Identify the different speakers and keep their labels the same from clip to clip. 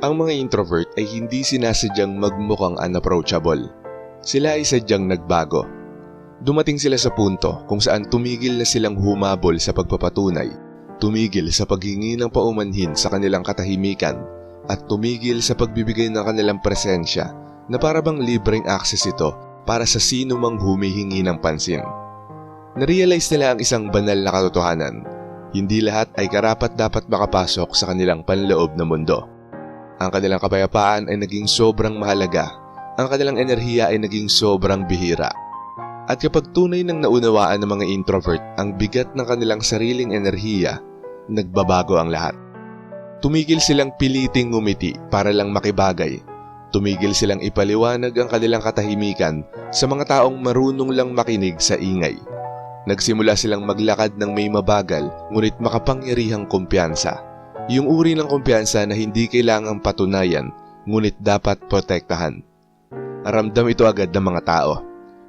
Speaker 1: Ang mga introvert ay hindi sinasadyang magmukhang unapproachable. Sila ay sadyang nagbago. Dumating sila sa punto kung saan tumigil na silang humabol sa pagpapatunay, tumigil sa paghingi ng paumanhin sa kanilang katahimikan, at tumigil sa pagbibigay ng kanilang presensya na para bang libreng access ito para sa sino mang humihingi ng pansin. Narealize nila ang isang banal na katotohanan. Hindi lahat ay karapat dapat makapasok sa kanilang panloob na mundo. Ang kanilang kapayapaan ay naging sobrang mahalaga. Ang kanilang enerhiya ay naging sobrang bihira. At kapag tunay nang naunawaan ng mga introvert ang bigat ng kanilang sariling enerhiya, nagbabago ang lahat. Tumigil silang piliting ngumiti para lang makibagay. Tumigil silang ipaliwanag ang kanilang katahimikan sa mga taong marunong lang makinig sa ingay. Nagsimula silang maglakad ng may mabagal ngunit makapangyarihang kumpiyansa. Yung uri ng kumpiyansa na hindi kailangang patunayan ngunit dapat protektahan. Aramdam ito agad ng mga tao.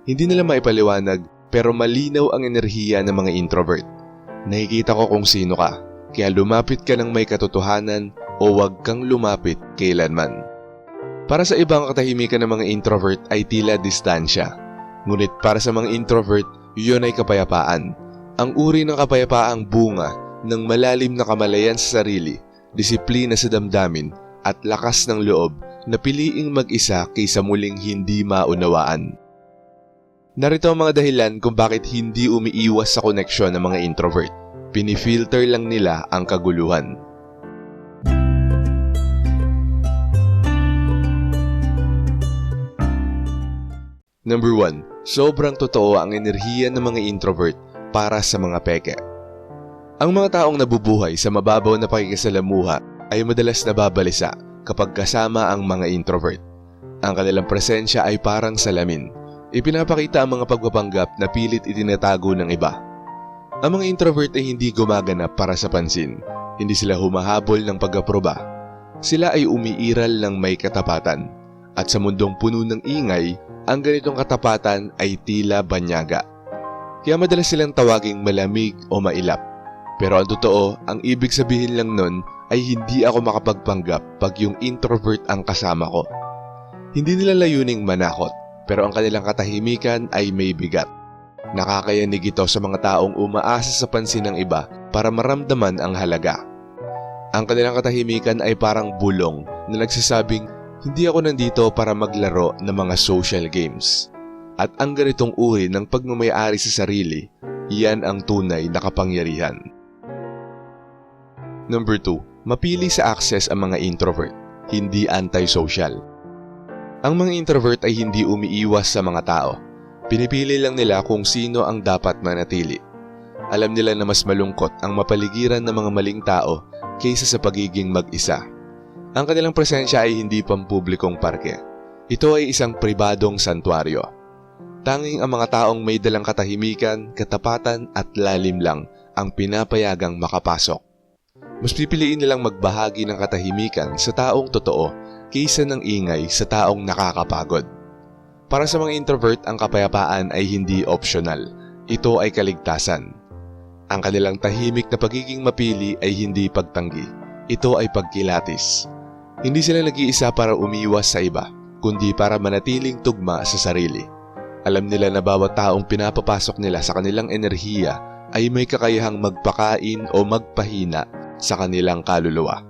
Speaker 1: Hindi nila maipaliwanag pero malinaw ang enerhiya ng mga introvert. Nakikita ko kung sino ka, kaya lumapit ka ng may katotohanan o huwag kang lumapit kailanman. Para sa ibang katahimikan ng mga introvert ay tila distansya. Ngunit para sa mga introvert, iyon ay kapayapaan. Ang uri ng kapayapaang bunga ng malalim na kamalayan sa sarili, disiplina sa damdamin at lakas ng loob na piliing mag-isa kaysa muling hindi maunawaan. Narito ang mga dahilan kung bakit hindi umiiwas sa koneksyon ng mga introvert. Pinifilter lang nila ang kaguluhan. Number 1. Sobrang totoo ang enerhiya ng mga introvert para sa mga peke. Ang mga taong nabubuhay sa mababaw na pakikisalamuha ay madalas nababalisa kapag kasama ang mga introvert. Ang kanilang presensya ay parang salamin. Ipinapakita ang mga pagpapanggap na pilit itinatago ng iba. Ang mga introvert ay hindi gumaganap para sa pansin. Hindi sila humahabol ng pag-aproba. Sila ay umiiral ng may katapatan. At sa mundong puno ng ingay, ang ganitong katapatan ay tila banyaga. Kaya madalas silang tawaging malamig o mailap. Pero ang totoo, ang ibig sabihin lang nun ay hindi ako makapagpanggap pag yung introvert ang kasama ko. Hindi nila layuning manakot, pero ang kanilang katahimikan ay may bigat. Nakakayanig ito sa mga taong umaasa sa pansin ng iba para maramdaman ang halaga. Ang kanilang katahimikan ay parang bulong na nagsasabing, hindi ako nandito para maglaro ng mga social games. At ang ganitong uri ng pagmamayari sa sarili, iyan ang tunay na kapangyarihan. Number 2. Mapili sa access ang mga introvert, hindi antisocial. Ang mga introvert ay hindi umiiwas sa mga tao. Pinipili lang nila kung sino ang dapat manatili. Alam nila na mas malungkot ang mapaligiran ng mga maling tao kaysa sa pagiging mag-isa. Ang kanilang presensya ay hindi pampublikong parke. Ito ay isang pribadong santuaryo. Tanging ang mga taong may dalang katahimikan, katapatan at lalim lang ang pinapayagang makapasok. Mas pipiliin nilang magbahagi ng katahimikan sa taong totoo kaysa ng ingay sa taong nakakapagod. Para sa mga introvert, ang kapayapaan ay hindi optional. Ito ay kaligtasan. Ang kanilang tahimik na pagiging mapili ay hindi pagtanggi. Ito ay pagkilatis. Hindi sila nag-iisa para umiwas sa iba, kundi para manatiling tugma sa sarili. Alam nila na bawat taong pinapapasok nila sa kanilang enerhiya ay may kakayahang magpakain o magpahina sa kanilang kaluluwa.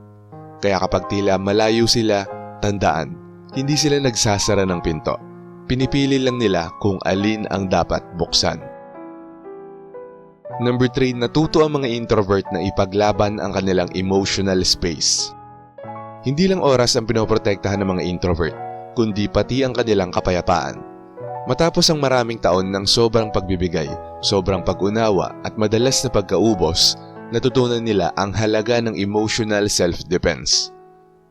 Speaker 1: Kaya kapag tila malayo sila, tandaan, hindi sila nagsasara ng pinto. Pinipili lang nila kung alin ang dapat buksan. Number 3, natuto ang mga introvert na ipaglaban ang kanilang emotional space. Hindi lang oras ang pinoprotektahan ng mga introvert, kundi pati ang kanilang kapayapaan. Matapos ang maraming taon ng sobrang pagbibigay, sobrang pag-unawa at madalas na pagkaubos, natutunan nila ang halaga ng emotional self-defense.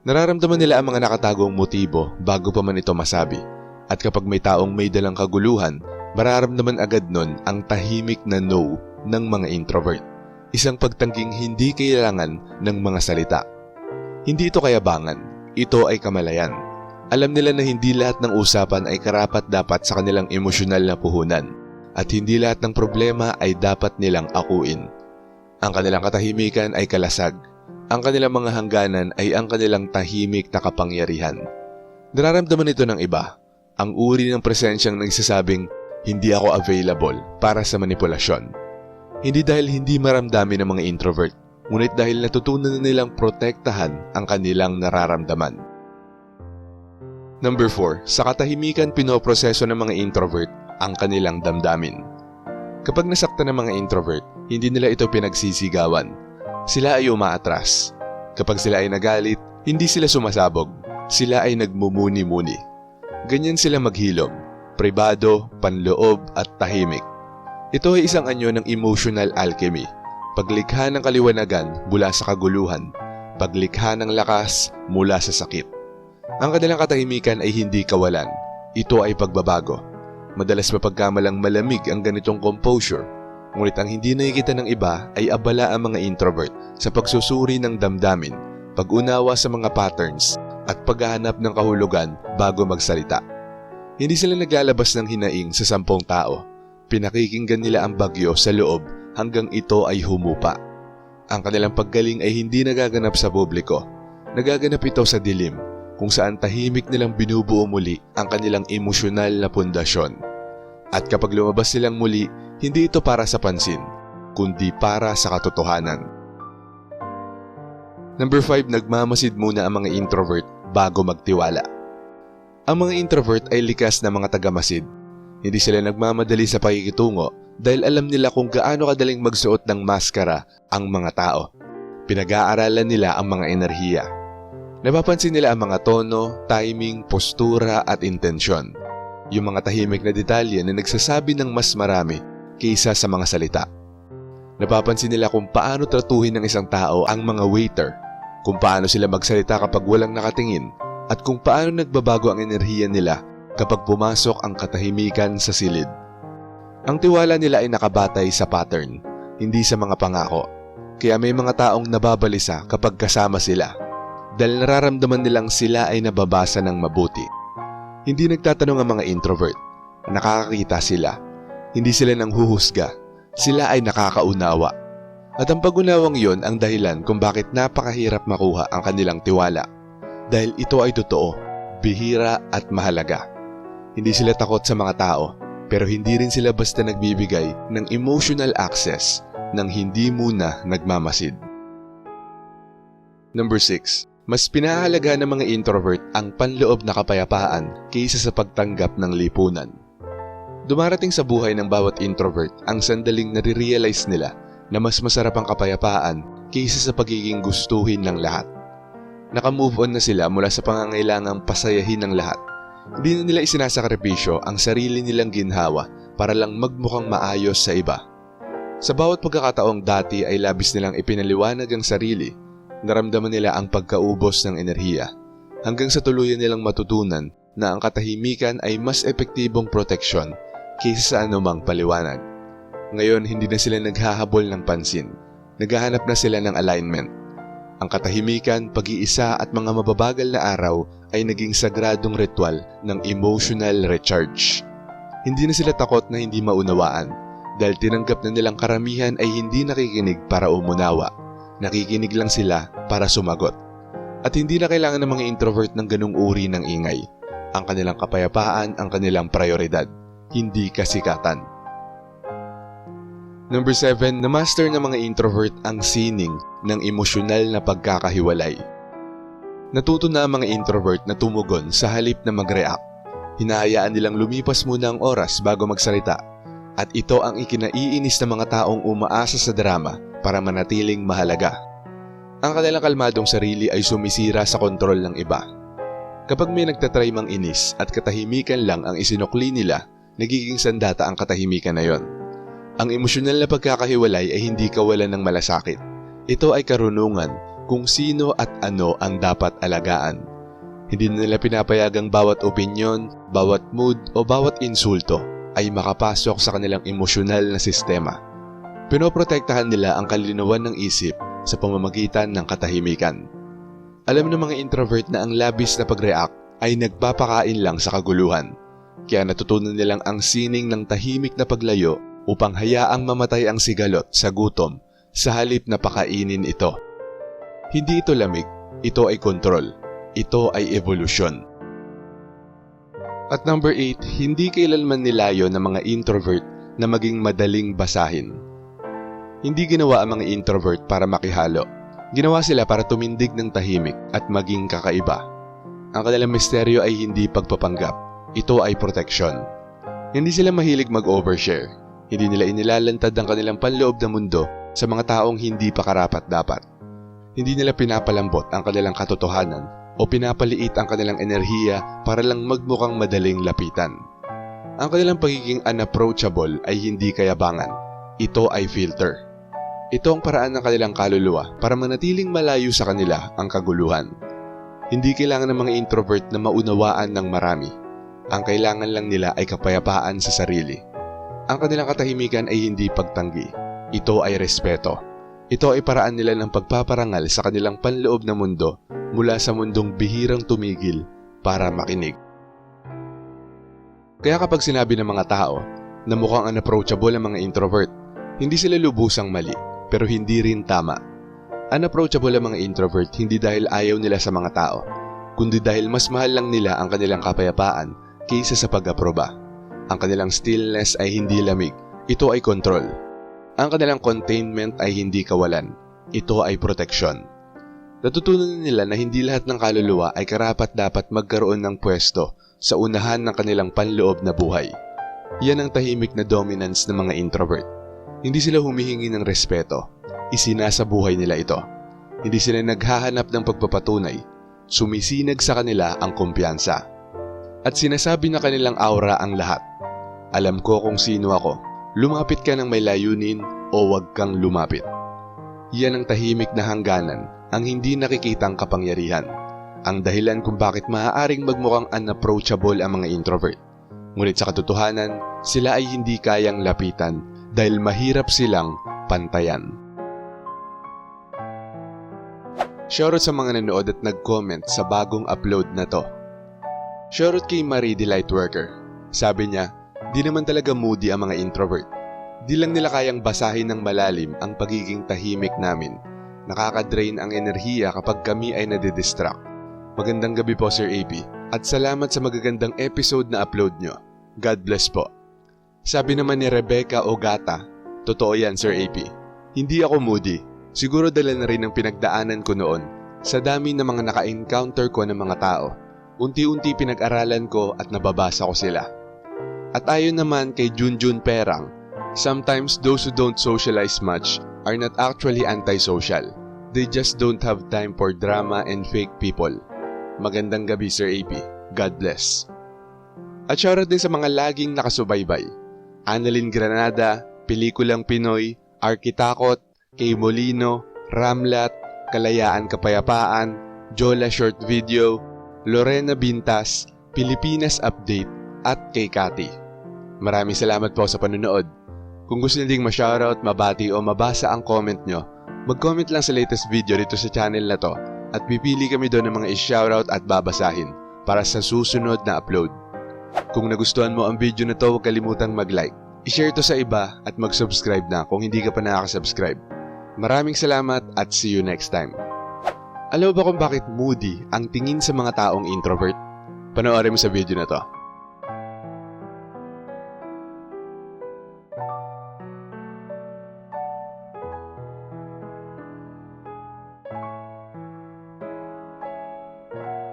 Speaker 1: Nararamdaman nila ang mga nakatagong motibo bago pa man ito masabi. At kapag may taong may dalang kaguluhan, mararamdaman agad nun ang tahimik na no ng mga introvert. Isang pagtangging hindi kailangan ng mga salita. Hindi ito kayabangan, ito ay kamalayan. Alam nila na hindi lahat ng usapan ay karapat dapat sa kanilang emosyonal na puhunan at hindi lahat ng problema ay dapat nilang akuin. Ang kanilang katahimikan ay kalasag. Ang kanilang mga hangganan ay ang kanilang tahimik na kapangyarihan. Nararamdaman ito ng iba, ang uri ng presensyang nagsasabing, hindi ako available para sa manipulasyon. Hindi dahil hindi maramdamin ng mga introvert, ngunit dahil natutunan na nilang protektahan ang kanilang nararamdaman. Number 4. Sa katahimikan pinoproseso ng mga introvert ang kanilang damdamin. Kapag nasaktan ng mga introvert, hindi nila ito pinagsisigawan. Sila ay umaatras. Kapag sila ay nagalit, hindi sila sumasabog. Sila ay nagmumuni-muni. Ganyan sila maghilom, pribado, panloob at tahimik. Ito ay isang anyo ng emotional alchemy. Paglikha ng kaliwanagan mula sa kaguluhan, paglikha ng lakas mula sa sakit. Ang kanilang katahimikan ay hindi kawalan. Ito ay pagbabago. Madalas mapagkamalang malamig ang ganitong composure. Ngunit ang hindi nakikita ng iba ay abala ang mga introvert sa pagsusuri ng damdamin, pag-unawa sa mga patterns, at paghahanap ng kahulugan bago magsalita. Hindi sila naglalabas ng hinaing sa sampung tao. Pinakikinggan nila ang bagyo sa loob hanggang ito ay humupa. Ang kanilang paggaling ay hindi nagaganap sa publiko. Nagaganap ito sa dilim kung saan tahimik nilang binubuo muli ang kanilang emosyonal na pundasyon. At kapag lumabas silang muli, hindi ito para sa pansin, kundi para sa katotohanan. Number 5, nagmamasid muna ang mga introvert bago magtiwala. Ang mga introvert ay likas na mga tagamasid. Hindi sila nagmamadali sa pakikitungo dahil alam nila kung gaano kadaling magsuot ng maskara ang mga tao. Pinag-aaralan nila ang mga enerhiya. Napapansin nila ang mga tono, timing, postura at intensyon. Yung mga tahimik na detalye na nagsasabi ng mas marami kaysa sa mga salita. Napapansin nila kung paano tratuhin ng isang tao ang mga waiter, kung paano sila magsalita kapag walang nakatingin, at kung paano nagbabago ang enerhiya nila kapag pumasok ang katahimikan sa silid. Ang tiwala nila ay nakabatay sa pattern, hindi sa mga pangako. Kaya may mga taong nababalisa kapag kasama sila dahil nararamdaman nilang sila ay nababasa ng mabuti. Hindi nagtatanong ang mga introvert. Nakakakita sila. Hindi sila nang huhusga. Sila ay nakakaunawa. At ang pagunawang yon ang dahilan kung bakit napakahirap makuha ang kanilang tiwala. Dahil ito ay totoo, bihira at mahalaga. Hindi sila takot sa mga tao, pero hindi rin sila basta nagbibigay ng emotional access nang hindi muna nagmamasid. Number 6. Mas pinahalaga ng mga introvert ang panloob na kapayapaan kaysa sa pagtanggap ng lipunan. Dumarating sa buhay ng bawat introvert ang sandaling nare-realize nila na mas masarap ang kapayapaan kaysa sa pagiging gustuhin ng lahat. Naka-move on na sila mula sa pangangailangang pasayahin ng lahat. Hindi na nila isinasakripisyo ang sarili nilang ginhawa para lang magmukhang maayos sa iba. Sa bawat pagkakataong dati ay labis nilang ipinaliwanag ang sarili naramdaman nila ang pagkaubos ng enerhiya hanggang sa tuluyan nilang matutunan na ang katahimikan ay mas epektibong proteksyon kaysa sa anumang paliwanag. Ngayon, hindi na sila naghahabol ng pansin. Naghahanap na sila ng alignment. Ang katahimikan, pag-iisa at mga mababagal na araw ay naging sagradong ritual ng emotional recharge. Hindi na sila takot na hindi maunawaan dahil tinanggap na nilang karamihan ay hindi nakikinig para umunawa Nakikinig lang sila para sumagot. At hindi na kailangan ng mga introvert ng ganung uri ng ingay. Ang kanilang kapayapaan ang kanilang prioridad, hindi kasikatan. Number 7, na-master ng mga introvert ang sining ng emosyonal na pagkakahiwalay. Natuto na ang mga introvert na tumugon sa halip na mag-react. Hinahayaan nilang lumipas muna ang oras bago magsalita. At ito ang ikinaiinis ng mga taong umaasa sa drama para manatiling mahalaga. Ang kanilang kalmadong sarili ay sumisira sa kontrol ng iba. Kapag may nagtatry mang inis at katahimikan lang ang isinukli nila, nagiging sandata ang katahimikan na yon. Ang emosyonal na pagkakahiwalay ay hindi kawalan ng malasakit. Ito ay karunungan kung sino at ano ang dapat alagaan. Hindi nila pinapayagang bawat opinyon, bawat mood o bawat insulto ay makapasok sa kanilang emosyonal na sistema. Pinoprotektahan nila ang kalinawan ng isip sa pamamagitan ng katahimikan. Alam ng mga introvert na ang labis na pag-react ay nagpapakain lang sa kaguluhan. Kaya natutunan nilang ang sining ng tahimik na paglayo upang hayaang mamatay ang sigalot sa gutom sa halip na pakainin ito. Hindi ito lamig, ito ay control. Ito ay evolution. At number 8, hindi kailanman nilayo ng mga introvert na maging madaling basahin. Hindi ginawa ang mga introvert para makihalo. Ginawa sila para tumindig ng tahimik at maging kakaiba. Ang kanilang misteryo ay hindi pagpapanggap. Ito ay protection. Hindi sila mahilig mag-overshare. Hindi nila inilalantad ang kanilang panloob na mundo sa mga taong hindi pa karapat dapat. Hindi nila pinapalambot ang kanilang katotohanan o pinapaliit ang kanilang enerhiya para lang magmukhang madaling lapitan. Ang kanilang pagiging unapproachable ay hindi kayabangan. Ito ay filter. Ito ang paraan ng kanilang kaluluwa para manatiling malayo sa kanila ang kaguluhan. Hindi kailangan ng mga introvert na maunawaan ng marami. Ang kailangan lang nila ay kapayapaan sa sarili. Ang kanilang katahimikan ay hindi pagtanggi. Ito ay respeto. Ito ay paraan nila ng pagpaparangal sa kanilang panloob na mundo mula sa mundong bihirang tumigil para makinig. Kaya kapag sinabi ng mga tao na mukhang unapproachable ang mga introvert, hindi sila lubusang mali, pero hindi rin tama. Unapproachable ang mga introvert hindi dahil ayaw nila sa mga tao, kundi dahil mas mahal lang nila ang kanilang kapayapaan kaysa sa pag-aproba. Ang kanilang stillness ay hindi lamig, ito ay control. Ang kanilang containment ay hindi kawalan, ito ay protection. Natutunan nila na hindi lahat ng kaluluwa ay karapat dapat magkaroon ng pwesto sa unahan ng kanilang panloob na buhay. Yan ang tahimik na dominance ng mga introvert. Hindi sila humihingi ng respeto, isinasa buhay nila ito. Hindi sila naghahanap ng pagpapatunay, sumisinag sa kanila ang kumpiyansa. At sinasabi na kanilang aura ang lahat. Alam ko kung sino ako, lumapit ka ng may layunin o wag kang lumapit. Yan ang tahimik na hangganan ang hindi nakikitang kapangyarihan. Ang dahilan kung bakit maaaring magmukhang unapproachable ang mga introvert. Ngunit sa katotohanan, sila ay hindi kayang lapitan dahil mahirap silang pantayan. Shoutout sa mga nanood at nag-comment sa bagong upload na to. Shoutout kay Marie the Lightworker. Sabi niya, di naman talaga moody ang mga introvert. Di lang nila kayang basahin ng malalim ang pagiging tahimik namin Nakaka-drain ang enerhiya kapag kami ay nadidistract. Magandang gabi po Sir AP at salamat sa magagandang episode na upload nyo. God bless po. Sabi naman ni Rebecca Ogata, totoo yan Sir AP. Hindi ako moody. Siguro dala na rin ang pinagdaanan ko noon sa dami ng mga naka-encounter ko ng mga tao. Unti-unti pinag-aralan ko at nababasa ko sila. At ayon naman kay Junjun Perang, sometimes those who don't socialize much are not actually antisocial. They just don't have time for drama and fake people. Magandang gabi Sir AP. God bless. At shoutout din sa mga laging nakasubaybay. Annalyn Granada, Pelikulang Pinoy, Arkitakot, Kay Molino, Ramlat, Kalayaan Kapayapaan, Jola Short Video, Lorena Bintas, Pilipinas Update, at kay Kati. Maraming salamat po sa panonood. Kung gusto niyo ding ma-shoutout, mabati o mabasa ang comment nyo, Mag-comment lang sa latest video dito sa channel na to at pipili kami doon ng mga i-shoutout at babasahin para sa susunod na upload. Kung nagustuhan mo ang video na to, huwag kalimutang mag-like. I-share to sa iba at mag-subscribe na kung hindi ka pa nakaka-subscribe. Maraming salamat at see you next time. Alam ba kung bakit moody ang tingin sa mga taong introvert? Panoorin mo sa video na to.